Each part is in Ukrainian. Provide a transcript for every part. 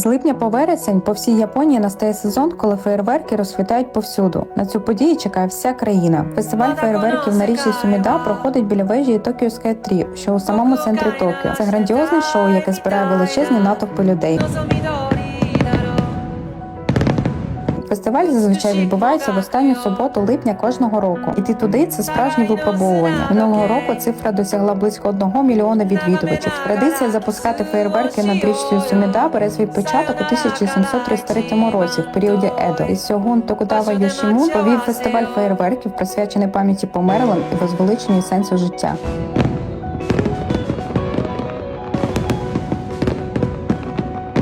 З липня по вересень по всій Японії настає сезон, коли феєрверки розсвітають повсюду. На цю подію чекає вся країна. Фестиваль феєрверків на річці Суміда проходить біля вежі Токіо Sky Tree, що у самому центрі Токіо. Це грандіозне шоу, яке збирає величезні натовпи людей. Фестиваль зазвичай відбувається в останню суботу липня кожного року. Іти туди це справжнє випробовування. Минулого року цифра досягла близько одного мільйона відвідувачів. Традиція запускати феєрверки над річчю Суміда бере свій початок у 1733 році, в періоді Едо. І Сьогун Токудава Йошімун повів фестиваль феєрверків, присвячений пам'яті померлим і возвеличенню сенсу життя.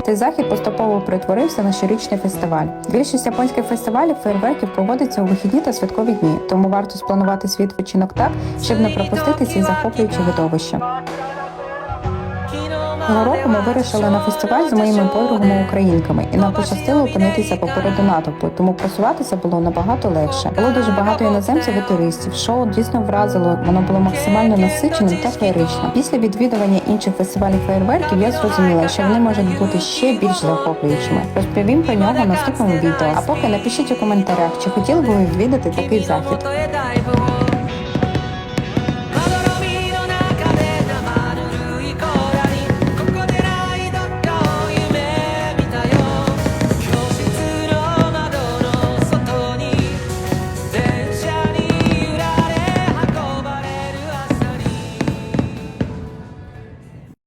Цей захід поступово перетворився на щорічний фестиваль. Більшість японських фестивалів фейерверків проводиться у вихідні та святкові дні, тому варто спланувати свій відпочинок так, щоб не пропустити ці захоплюючі видовища. Наступного року ми вирішили на фестиваль з моїми подругами-українками, і нам пощастило опинитися попереду натовпу, тому просуватися було набагато легше. Було дуже багато іноземців і туристів. Шоу дійсно вразило, воно було максимально насиченим та феєричним. Після відвідування інших фестивалів фейерверків я зрозуміла, що вони можуть бути ще більш захоплюючими. Розповім про нього в наступному відео. А поки напишіть у коментарях, чи хотіли б ви відвідати такий захід.